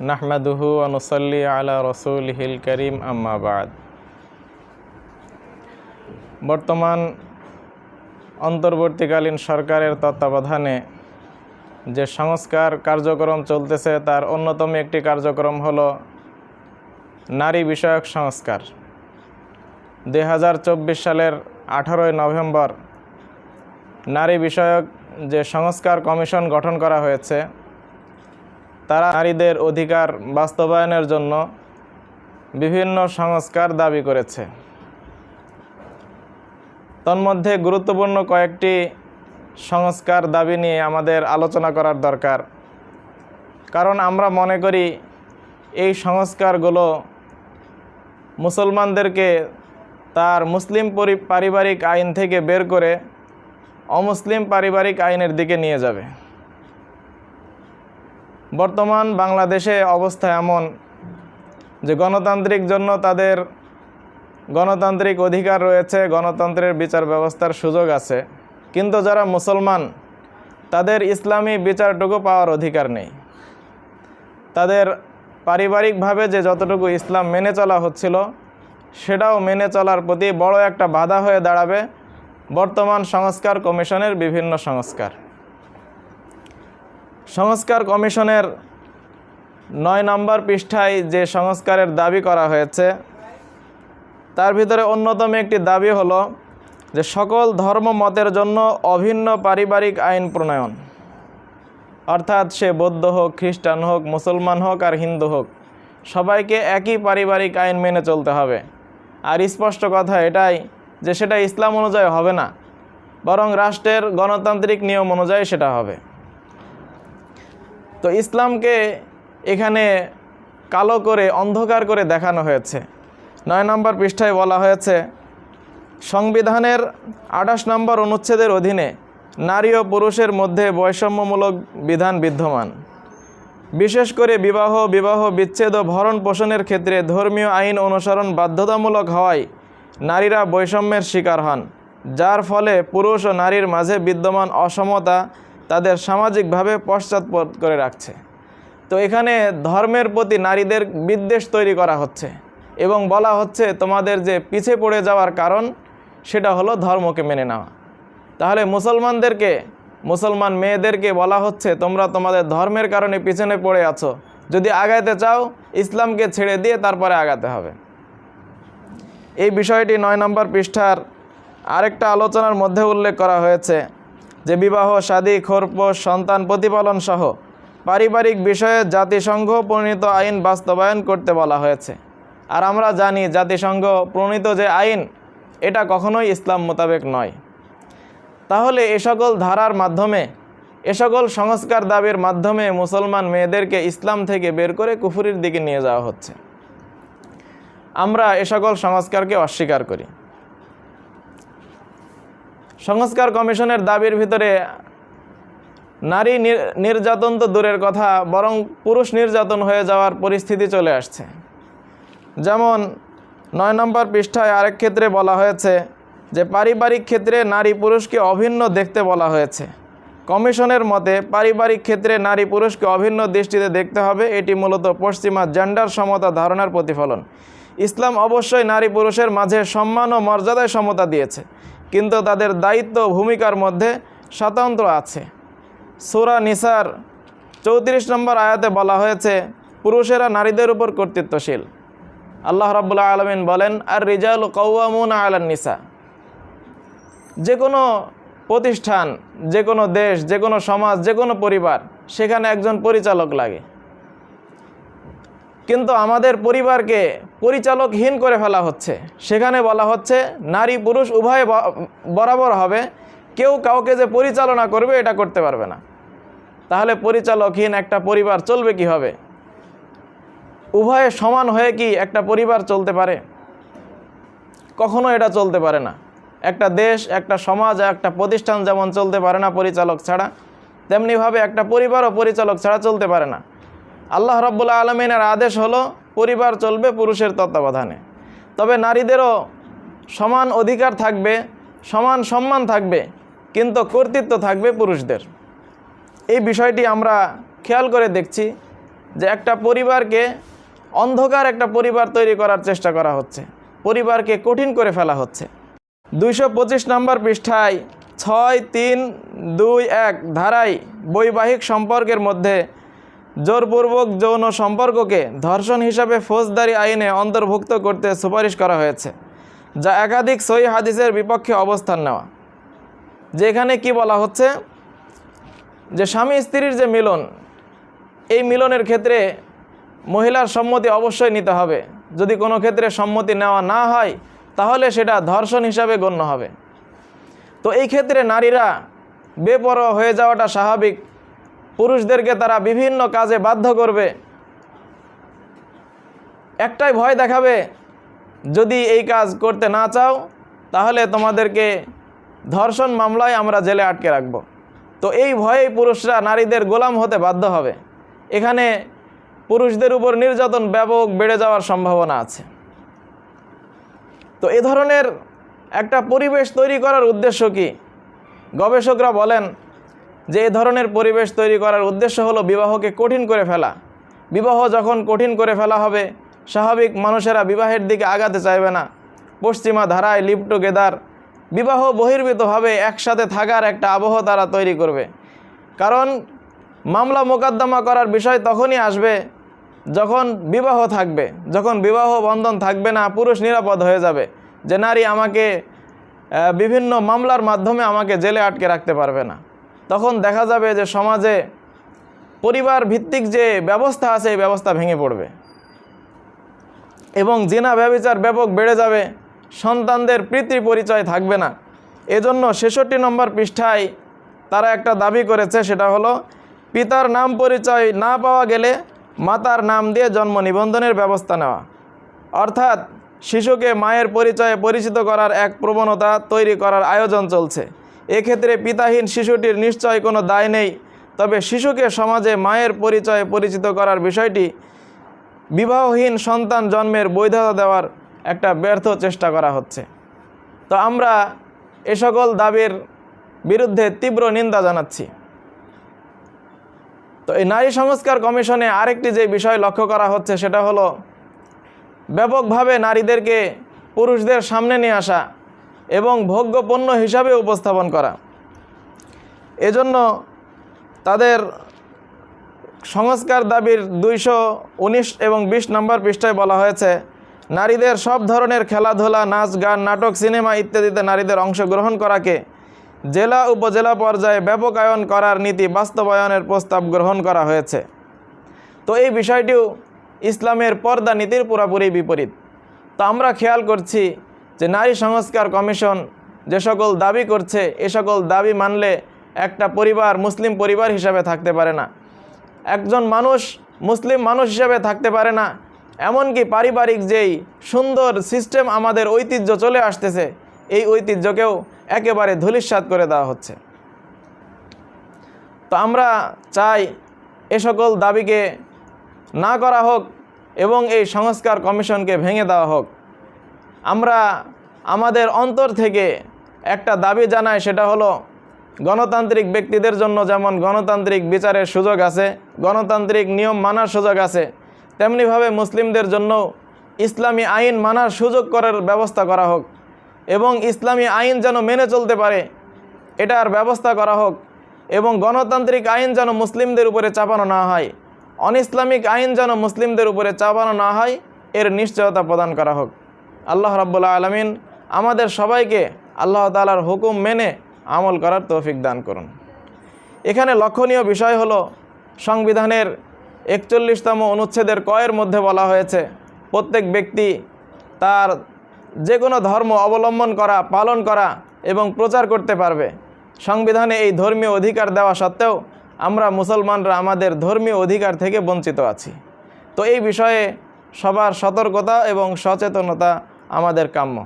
নাহমাদুহু অনুসল্লি আলা রসুলহিল করিম আম্মাবাদ বর্তমান অন্তর্বর্তীকালীন সরকারের তত্ত্বাবধানে যে সংস্কার কার্যক্রম চলতেছে, তার অন্যতম একটি কার্যক্রম হলো নারী বিষয়ক সংস্কার। দুই হাজার চব্বিশ সালের আঠারোই নভেম্বর নারী বিষয়ক যে সংস্কার কমিশন গঠন করা হয়েছে তারা নারীদের অধিকার বাস্তবায়নের জন্য বিভিন্ন সংস্কার দাবি করেছে। তন্মধ্যে গুরুত্বপূর্ণ কয়েকটি সংস্কার দাবি নিয়ে আমাদের আলোচনা করার দরকার। কারণ আমরা মনে করি, এই সংস্কারগুলো মুসলমানদেরকে তার মুসলিম পরি, পারিবারিক আইন থেকে বের করে অমুসলিম পারিবারিক আইনের দিকে নিয়ে যাবে। বর্তমান বাংলাদেশে অবস্থা এমন যে গণতান্ত্রিক জন্য তাদের গণতান্ত্রিক অধিকার রয়েছে, গণতন্ত্রের বিচার ব্যবস্থার সুযোগ আছে। কিন্তু যারা মুসলমান, তাদের ইসলামী বিচারটুকু পাওয়ার অধিকার নেই। তাদের পারিবারিকভাবে যে যতটুকু ইসলাম মেনে চলা হচ্ছিল, সেটাও মেনে চলার প্রতি বড় একটা বাধা হয়ে দাঁড়াবে বর্তমান সংস্কার কমিশনের বিভিন্ন সংস্কার। সংস্কার কমিশনের নয় নম্বর পৃষ্ঠায় যে সংস্কারের দাবি করা হয়েছে, তার ভিতরে অন্যতম একটি দাবি হলো যে সকল ধর্ম মতের জন্য অভিন্ন পারিবারিক আইন প্রণয়ন। অর্থাৎ সে বৌদ্ধ হোক, খ্রিস্টান হোক, মুসলমান হোক আর হিন্দু হোক, সবাইকে একই পারিবারিক আইন মেনে চলতে হবে। আর স্পষ্ট কথা এটাই যে সেটা ইসলাম অনুযায়ী হবে না, বরং রাষ্ট্রের গণতান্ত্রিক নিয়ম অনুযায়ী সেটা হবে। তো ইসলামকে এখানে কালো করে, অন্ধকার করে দেখানো হয়েছে। নয় নম্বর পৃষ্ঠায় বলা হয়েছে, সংবিধানের আঠাশ নম্বর অনুচ্ছেদের অধীনে নারী ও পুরুষের মধ্যে বৈষম্যমূলক বিধান বিদ্যমান। বিশেষ করে বিবাহ বিবাহ বিচ্ছেদ ও ভরণ পোষণের ক্ষেত্রে ধর্মীয় আইন অনুসরণ বাধ্যতামূলক হওয়ায় নারীরা বৈষম্যের শিকার হন, যার ফলে পুরুষ ও নারীর মাঝে বিদ্যমান অসমতা তাদের সামাজিকভাবে পশ্চাৎপদ করে রাখছে। তো এখানে ধর্মের প্রতি নারীদের বিদ্বেষ তৈরি করা হচ্ছে এবং বলা হচ্ছে, তোমাদের যে পিছে পড়ে যাওয়ার কারণ, সেটা হলো ধর্মকে মেনে নেওয়া। তাহলে মুসলমানদেরকে, মুসলমান মেয়েদেরকে বলা হচ্ছে, তোমরা তোমাদের ধর্মের কারণে পিছনে পড়ে আছো। যদি আগাইতে চাও, ইসলামকে ছেড়ে দিয়ে তারপরে আগাতে হবে। এই বিষয়টি নয় নম্বর পৃষ্ঠার আরেকটা আলোচনার মধ্যে উল্লেখ করা হয়েছে। যে বিবাহ শাদী খোরপোষ সন্তান প্রতিপালন সহ পারিবারিক বিষয়ে জাতিসংঘ প্রণীত আইন বাস্তবায়ন করতে বলা হয়েছে। আর আমরা জানি জাতিসংঘ প্রণীত যে আইন, এটা কখনোই ইসলাম মোতাবেক নয়। তাহলে এ সকল ধারার মাধ্যমে, এ সকল সংস্কার দাবির মাধ্যমে মুসলমান মেয়েদেরকে ইসলাম থেকে বের করে কুফুরির দিকে নিয়ে যাওয়া হচ্ছে। আমরা এ সকল সংস্কারকে অস্বীকার করি। সংস্কার কমিশনের দাবির ভিতরে নারী নির্যাতন তো দূরের কথা, বরং পুরুষ নির্যাতন হয়ে যাওয়ার পরিস্থিতি চলে আসছে। যেমন, নয় নম্বর পৃষ্ঠায় আরেক ক্ষেত্রে বলা হয়েছে যে, পারিবারিক ক্ষেত্রে নারী পুরুষকে অভিন্ন দেখতে বলা হয়েছে। কমিশনের মতে, পারিবারিক ক্ষেত্রে নারী পুরুষকে অভিন্ন দৃষ্টিতে দেখতে হবে, এটি মূলত পশ্চিমা জেন্ডার সমতা ধারণার প্রতিফলন। ইসলাম অবশ্যই নারী পুরুষের মাঝে সম্মান ও মর্যাদায় সমতা দিয়েছে। কিন্তু তাদের দায়িত্ব ভূমিকার মধ্যে স্বতন্ত্র আছে। সুরা নিসার চৌত্রিশ নম্বর আয়াতে বলা হয়েছে, পুরুষেরা নারীদের উপর কর্তৃত্বশীল। আল্লাহ রাবুল্লাহ আলমিন বলেন আর রিজাল কৌয়ামুন আলান নিসা যে কোনো প্রতিষ্ঠান যে কোনো দেশ যে কোনো সমাজ যে কোনো পরিবার, সেখানে একজন পরিচালক লাগে। কিন্তু আমাদের পরিবারকে পরিচালকহীন করে ফেলা হচ্ছে। সেখানে বলা হচ্ছে, নারী পুরুষ উভয়ে বরাবর হবে। কেউ কাউকে যে পরিচালনা করবে, এটা করতে পারবে না। তাহলে পরিচালকহীন একটা পরিবার চলবে কি হবে উভয়ে সমান হয়ে কি একটা পরিবার চলতে পারে? কখনো এটা চলতে পারে না। একটা দেশ, একটা সমাজ, একটা প্রতিষ্ঠান যেমন চলতে পারে না পরিচালক ছাড়া, তেমনিভাবে একটা পরিবারও পরিচালক ছাড়া চলতে পারে না। আল্লাহ রব্বুল্লা আলমিনের আদেশ হলো, পরিবার চলবে পুরুষের তত্ত্বাবধানে। তবে নারীদেরও সমান অধিকার থাকবে, সমান সম্মান থাকবে, কিন্তু কর্তৃত্ব থাকবে পুরুষদের। এই বিষয়টি আমরা খেয়াল করে দেখছি যে একটা পরিবারকে অন্ধকার একটা পরিবার তৈরি করার চেষ্টা করা হচ্ছে। পরিবারকে কঠিন করে ফেলা হচ্ছে। দুইশো পঁচিশ নম্বর পৃষ্ঠায় ছয়, তিন, দুই, এক ধারায় বৈবাহিক সম্পর্কের মধ্যে জোরপূর্বক যৌন সম্পর্ককে ধর্ষণ হিসাবে ফৌজদারি আইনে অন্তর্ভুক্ত করতে সুপারিশ করা হয়েছে, যা একাধিক সই হাদিসের বিপক্ষে অবস্থান নেওয়া। যেখানে কি বলা হচ্ছে? যে স্বামী স্ত্রীর যে মিলন, এই মিলনের ক্ষেত্রে মহিলার সম্মতি অবশ্যই নিতে হবে। যদি কোনো ক্ষেত্রে সম্মতি নেওয়া না হয়, তাহলে সেটা ধর্ষণ হিসাবে গণ্য হবে। তো এই ক্ষেত্রে নারীরা বেপরোয়া হয়ে যাওয়াটা স্বাভাবিক। পুরুষদেরকে তারা বিভিন্ন কাজে বাধ্য করবে। একটাই ভয় দেখাবে, যদি এই কাজ করতে না চাও, তাহলে তোমাদেরকে ধর্ষণ মামলায় আমরা জেলে আটকে রাখব। তো এই ভয়েই পুরুষরা নারীদের গোলাম হতে বাধ্য হবে। এখানে পুরুষদের উপর নির্যাতন ব্যাপক বেড়ে যাওয়ার সম্ভাবনা আছে। তো এ ধরনের একটা পরিবেশ তৈরি করার উদ্দেশ্য কি? গবেষকরা বলেন যে এ ধরনের পরিবেশ তৈরি করার উদ্দেশ্য হলো বিবাহকে কঠিন করে ফেলা। বিবাহ যখন কঠিন করে ফেলা হবে, স্বাভাবিক মানুষেরা বিবাহের দিকে আগাতে চাইবে না। পশ্চিমা ধারায় লিভ টুগেদার বিবাহ বহির্ভূতভাবে একসাথে থাকার একটা আবহ তারা তৈরি করবে। কারণ মামলা মোকদ্দমা করার বিষয় তখনই আসবে যখন বিবাহ থাকবে, যখন বিবাহ বন্ধন থাকবে না, পুরুষ নিরাপদ হয়ে যাবে। যে নারী আমাকে বিভিন্ন মামলার মাধ্যমে আমাকে জেলে আটকে রাখতে পারবে না। তখন দেখা যাবে যে সমাজে পরিবার ভিত্তিক যে ব্যবস্থা আছে, এই ব্যবস্থা ভেঙে পড়বে। এবং জেনা ব্যবচার ব্যাপক বেড়ে যাবে, সন্তানদের পিতৃ পরিচয় থাকবে না। এজন্য ছেষট্টি নম্বর পৃষ্ঠায় তারা একটা দাবি করেছে, সেটা হলো, পিতার নাম পরিচয় না পাওয়া গেলে মাতার নাম দিয়ে জন্ম নিবন্ধনের ব্যবস্থা নেওয়া। অর্থাৎ শিশুকে মায়ের পরিচয়ে পরিচিত করার এক প্রবণতা তৈরি করার আয়োজন চলছে। এক্ষেত্রে পিতাহীন শিশুটির নিশ্চয় কোনো দায় নেই। তবে শিশুকে সমাজে মায়ের পরিচয়ে পরিচিত করার বিষয়টি বিবাহহীন সন্তান জন্মের বৈধতা দেওয়ার একটা ব্যর্থ চেষ্টা করা হচ্ছে। তো আমরা এ সকল দাবির বিরুদ্ধে তীব্র নিন্দা জানাচ্ছি। তো এই নারী সংস্কার কমিশনে আরেকটি যে বিষয় লক্ষ্য করা হচ্ছে সেটা হলো, ব্যাপকভাবে নারীদেরকে পুরুষদের সামনে নিয়ে আসা এবং ভোগ্য পণ্য হিসাবে উপস্থাপন করা। এজন্য তাদের সংস্কার দাবির দুইশো উনিশ এবং বিশ নম্বর পৃষ্ঠায় বলা হয়েছে, নারীদের সব ধরনের খেলাধুলা, নাচ, গান, নাটক, সিনেমা ইত্যাদিতে নারীদের অংশগ্রহণ করাকে জেলা, উপজেলা পর্যায়ে ব্যাপকায়ন করার নীতি বাস্তবায়নের প্রস্তাব গ্রহণ করা হয়েছে। তো এই বিষয়টিও ইসলামের পর্দা নীতির পুরাপুরি বিপরীত। তো আমরা খেয়াল করছি যে নারী সংস্কার কমিশন যে সকল দাবি করছে, এ সকল দাবি মানলে একটা পরিবার মুসলিম পরিবার হিসাবে থাকতে পারে না। একজন মানুষ মুসলিম মানুষ হিসাবে থাকতে পারে না। এমনকি পারিবারিক যেই সুন্দর সিস্টেম আমাদের ঐতিহ্য চলে আসতেছে, এই ঐতিহ্যকেও একেবারে ধূলিসাৎ করে দেওয়া হচ্ছে। তো আমরা চাই এ সকল দাবিকে না করা হোক এবং এই সংস্কার কমিশনকে ভেঙে দেওয়া হোক। আমরা আমাদের অন্তর থেকে একটা দাবি জানায়, সেটা হলো গণতান্ত্রিক ব্যক্তিদের জন্য যেমন গণতান্ত্রিক বিচারের সুযোগ আছে, গণতান্ত্রিক নিয়ম মানার সুযোগ আছে, তেমনিভাবে মুসলিমদের জন্য ইসলামী আইন মানার সুযোগ করার ব্যবস্থা করা হোক এবং ইসলামী আইন যেন মেনে চলতে পারে, এটার ব্যবস্থা করা হোক এবং গণতান্ত্রিক আইন যেন মুসলিমদের উপরে চাপানো না হয় অনইসলামিক আইন যেন মুসলিমদের উপরে চাপানো না হয়, এর নিশ্চয়তা প্রদান করা হোক। আল্লাহ রাব্বুল্লাহ আলমিন আমাদের সবাইকে আল্লাহ তালার হুকুম মেনে আমল করার তৌফিক দান করুন। এখানে লক্ষণীয় বিষয় হলো, সংবিধানের একচল্লিশতম অনুচ্ছেদের কয়ের মধ্যে বলা হয়েছে, প্রত্যেক ব্যক্তি তার যে কোনো ধর্ম অবলম্বন করা, পালন করা এবং প্রচার করতে পারবে। সংবিধানে এই ধর্মীয় অধিকার দেওয়া সত্ত্বেও আমরা মুসলমানরা আমাদের ধর্মীয় অধিকার থেকে বঞ্চিত আছি। তো এই বিষয়ে সবার সতর্কতা এবং সচেতনতা আমাদের কাম্য।